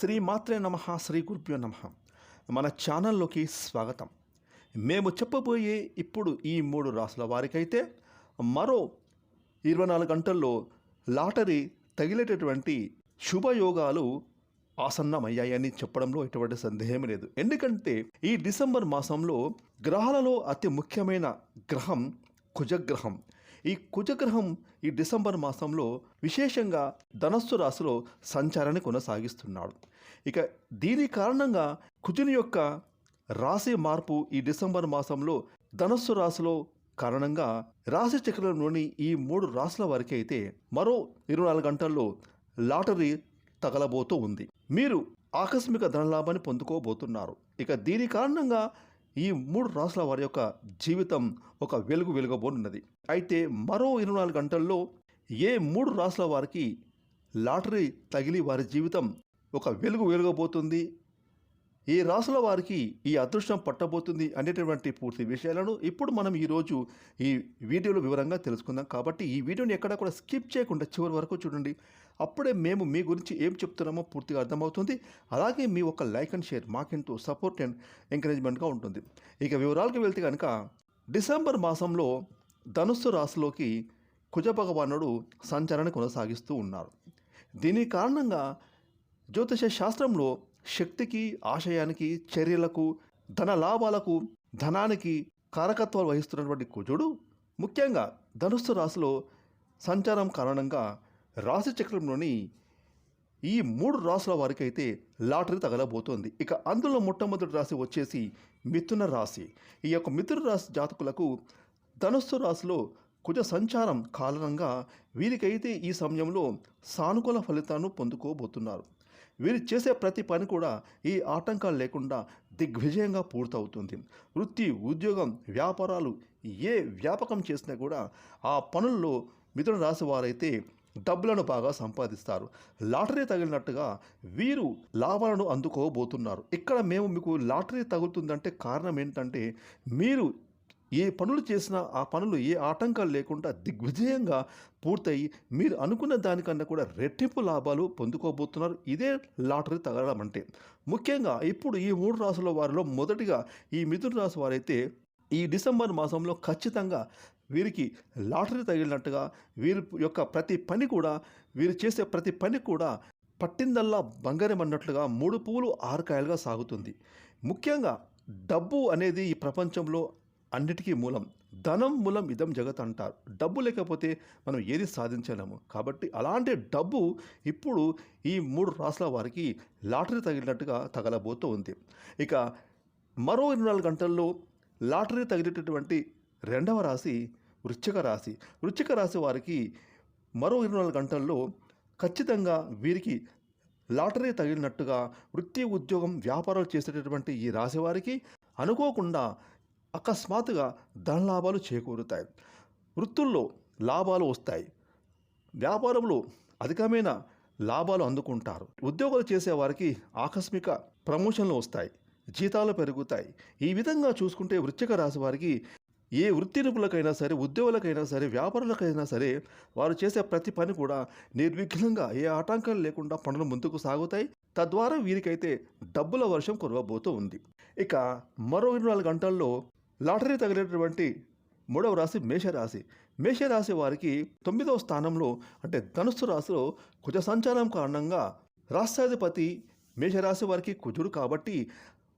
శ్రీ మాత్రే నమ శ్రీ గురుభ్యో నమ. మన ఛానల్లోకి స్వాగతం. మేము చెప్పబోయే ఇప్పుడు ఈ మూడు రాసుల వారికైతే మరో ఇరవై నాలుగు గంటల్లో లాటరీ తగిలేటటువంటి శుభయోగాలు ఆసన్నమయ్యాయని చెప్పడంలో ఎటువంటి సందేహం లేదు. ఎందుకంటే ఈ డిసెంబర్ మాసంలో గ్రహాలలో అతి ముఖ్యమైన గ్రహం కుజగ్రహం. ఈ కుజగ్రహం ఈ డిసెంబర్ మాసంలో విశేషంగా ధనస్సు రాశిలో సంచారాన్ని కొనసాగిస్తున్నాడు. ఇక దీని కారణంగా కుజుని యొక్క రాశి మార్పు ఈ డిసెంబర్ మాసంలో ధనస్సు రాశిలో కారణంగా రాశి చక్రంలోని ఈ మూడు రాశుల వారికి అయితే మరో ఇరవై నాలుగు గంటల్లో లాటరీ తగలబోతూ ఉంది. మీరు ఆకస్మిక ధనలాభాన్ని పొందుకోబోతున్నారు. ఇక దీని కారణంగా ఈ మూడు రాసుల వారి యొక్క జీవితం ఒక వెలుగు వెలుగబోనున్నది. అయితే మరో ఇరవై నాలుగు గంటల్లో ఏ మూడు రాసుల వారికి లాటరీ తగిలి వారి జీవితం ఒక వెలుగు వెలుగబోతుంది? ఏ రాసుల వారికి ఈ అదృష్టం పట్టబోతుంది అనేటటువంటి పూర్తి విషయాలను ఇప్పుడు మనం ఈరోజు ఈ వీడియోలో వివరంగా తెలుసుకుందాం. కాబట్టి ఈ వీడియోని ఎక్కడ కూడా స్కిప్ చేయకుండా చివరి వరకు చూడండి. అప్పుడే మేము మీ గురించి ఏం చెప్తున్నామో పూర్తిగా అర్థమవుతుంది. అలాగే మీ ఒక లైక్ అండ్ షేర్ మాకెంతో సపోర్ట్ అండ్ ఎంకరేజ్మెంట్గా ఉంటుంది. ఇక వివరాలకు వెళ్తే కనుక డిసెంబర్ మాసంలో ధనుస్సు రాశిలోకి కుజ భగవానుడు సంచరణ కొనసాగిస్తూ ఉన్నారు. దీని కారణంగా జ్యోతిష శాస్త్రంలో శక్తికి ఆశయానికి చర్యలకు ధన లాభాలకు ధనానికి కారకత్వాలు వహిస్తున్నటువంటి కుజుడు. ముఖ్యంగా ధనుస్సు రాశిలో సంచారం కారణంగా రాశి చక్రంలోని ఈ మూడు రాసుల వారికి అయితే లాటరీ తగలబోతోంది. ఇక అందులో మొట్టమొదటి రాశి వచ్చేసి మిథున రాశి. ఈ యొక్క మిథున రాశి జాతకులకు ధనుస్సు రాశిలో కుజ సంచారం కారణంగా వీరికైతే ఈ సమయంలో సానుకూల ఫలితాలను పొందుకోబోతున్నారు. వీరు చేసే ప్రతి పని కూడా ఈ ఆటంకాలు లేకుండా దిగ్విజయంగా పూర్తవుతుంది. వృత్తి ఉద్యోగం వ్యాపారాలు ఏ వ్యాపకం చేసినా కూడా ఆ పనుల్లో మిథున రాశి వారైతే డబ్బులను బాగా సంపాదిస్తారు. లాటరీ తగిలినట్టుగా వీరు లాభాలను అందుకోబోతున్నారు. ఇక్కడ మేము మీకు లాటరీ తగులుతుందంటే కారణం ఏంటంటే మీరు ఏ పనులు చేసినా ఆ పనులు ఏ ఆటంకాలు లేకుండా దిగ్విజయంగా పూర్తయి మీరు అనుకున్న దానికన్నా కూడా రెట్టింపు లాభాలు పొందుకోబోతున్నారు. ఇదే లాటరీ తగలడం అంటే. ముఖ్యంగా ఇప్పుడు ఈ మూడు రాసుల వారిలో మొదటిగా ఈ మిథున రాశి వారైతే ఈ డిసెంబర్ మాసంలో ఖచ్చితంగా వీరికి లాటరీ తగిలినట్టుగా వీరి యొక్క ప్రతి పని కూడా వీరు చేసే ప్రతి పని కూడా పట్టిందల్లా బంగారం అన్నట్లుగా మూడు పువ్వులు ఆరు కాయలుగా సాగుతుంది. ముఖ్యంగా డబ్బు అనేది ఈ ప్రపంచంలో అన్నిటికీ మూలం ధనం మూలం ఇదం జగత్ అంటారు. డబ్బు లేకపోతే మనం ఏది సాధించలేము. కాబట్టి అలాంటి డబ్బు ఇప్పుడు ఈ మూడు రాసుల వారికి లాటరీ తగిలినట్టుగా తగలబోతూ ఉంది ఇక మరో ఇరవై నాలుగు గంటల్లో లాటరీ తగిలేటటువంటి రెండవ రాశి వృశ్చిక రాశి. వృశ్చిక రాశి వారికి మరో ఇరవై నాలుగు గంటల్లో ఖచ్చితంగా వీరికి లాటరీ తగిలినట్టుగా వృత్తి ఉద్యోగం వ్యాపారాలు చేసేటటువంటి ఈ రాశి వారికి అనుకోకుండా అకస్మాత్తుగా ధనలాభాలు చేకూరుతాయి. వృత్తుల్లో లాభాలు వస్తాయి. వ్యాపారంలో అధికమైన లాభాలు అందుకుంటారు. ఉద్యోగాలు చేసేవారికి ఆకస్మిక ప్రమోషన్లు వస్తాయి. జీతాలు పెరుగుతాయి. ఈ విధంగా చూసుకుంటే వృశ్చిక రాశి వారికి ఏ వృత్తి నిపుణులకైనా సరే ఉద్యోగులకైనా సరే వ్యాపారులకైనా సరే వారు చేసే ప్రతి పని కూడా నిర్విఘ్నంగా ఏ ఆటంకాలు లేకుండా పనులు ముందుకు సాగుతాయి. తద్వారా వీరికైతే డబ్బుల వర్షం కురవబోతూ ఉంది. ఇక మరో ఇరవై నాలుగు గంటల్లో లాటరీ తగిలేటటువంటి మూడవ రాశి మేషరాశి. మేషరాశి వారికి తొమ్మిదవ స్థానంలో అంటే ధనుస్సు రాశిలో కుజ సంచారం కారణంగా రాష్ట్రాధిపతి మేషరాశి వారికి కుజుడు కాబట్టి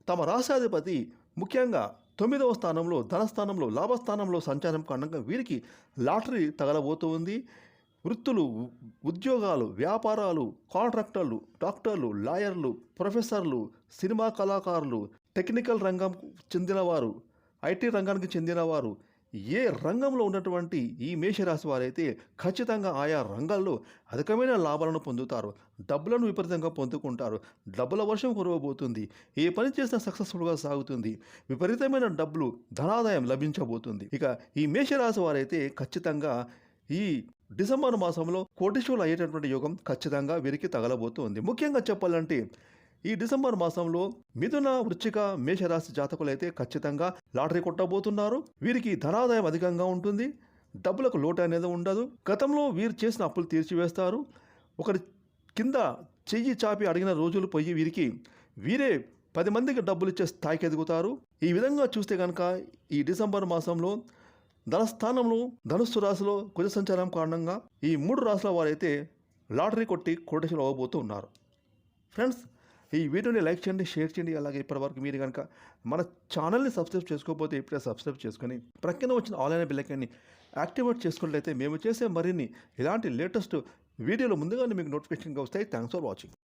తమ రాష్ట్రాధిపతి ముఖ్యంగా తొమ్మిదవ స్థానంలో ధనస్థానంలో లాభస్థానంలో సంచారం కారణంగా వీరికి లాటరీ తగలబోతుంది. వృత్తులు ఉద్యోగాలు వ్యాపారాలు కాంట్రాక్టర్లు డాక్టర్లు లాయర్లు ప్రొఫెసర్లు సినిమా కళాకారులు టెక్నికల్ రంగం చెందినవారు ఐటీ రంగానికి చెందినవారు ఏ రంగంలో ఉన్నటువంటి ఈ మేషరాశి వారైతే ఖచ్చితంగా ఆయా రంగాల్లో అధికమైన లాభాలను పొందుతారు డబ్బులను విపరీతంగా పొందుకుంటారు డబ్బుల వర్షం కురవబోతుంది ఏ పని చేసినా సక్సెస్ఫుల్గా సాగుతుంది విపరీతమైన డబ్బులు ధనాదాయం లభించబోతుంది. ఇక ఈ మేషరాశి వారైతే ఖచ్చితంగా ఈ డిసెంబర్ మాసంలో కోటిశూలు అయ్యేటటువంటి యోగం ఖచ్చితంగా వీరికి తగలబోతుంది. ముఖ్యంగా చెప్పాలంటే ఈ డిసెంబర్ మాసంలో మిథున వృచ్చిక మేషరాశి జాతకులైతే ఖచ్చితంగా లాటరీ కొట్టబోతున్నారు. వీరికి ధనాదాయం అధికంగా ఉంటుంది. డబ్బులకు లోటు అనేది ఉండదు. గతంలో వీరు చేసిన అప్పులు తీర్చివేస్తారు. ఒకరి కింద చెయ్యి చాపి అడిగిన రోజులు పోయి వీరికి వీరే పది మందికి డబ్బులు ఇచ్చే స్థాయికి ఎదుగుతారు. ఈ విధంగా చూస్తే కనుక ఈ డిసెంబర్ మాసంలో ధనస్థానంలో ధనుస్సు రాశిలో కుజ సంచారం కారణంగా ఈ మూడు రాశుల వారైతే లాటరీ కొట్టి కోటేశ్వరం అవ్వబోతూ ఉన్నారు ఫ్రెండ్స్ ఈ వీడియోని లైక్ చేయండి షేర్ చేయండి. అలాగే ఇప్పటివరకు మీరు కనుక మన ఛానల్ని సబ్స్క్రైబ్ చేసుకోకపోతే ఇప్పుడే సబ్స్క్రైబ్ చేసుకొని ప్రక్కన వచ్చిన ఆన్లైన్ బిల్లకాన్ని యాక్టివేట్ చేసుకున్నట్లయితే మేము చేసే మరిన్ని ఇలాంటి లేటెస్ట్ వీడియోలు ముందుగానే మీకు నోటిఫికేషన్గా వస్తాయి. Thanks for watching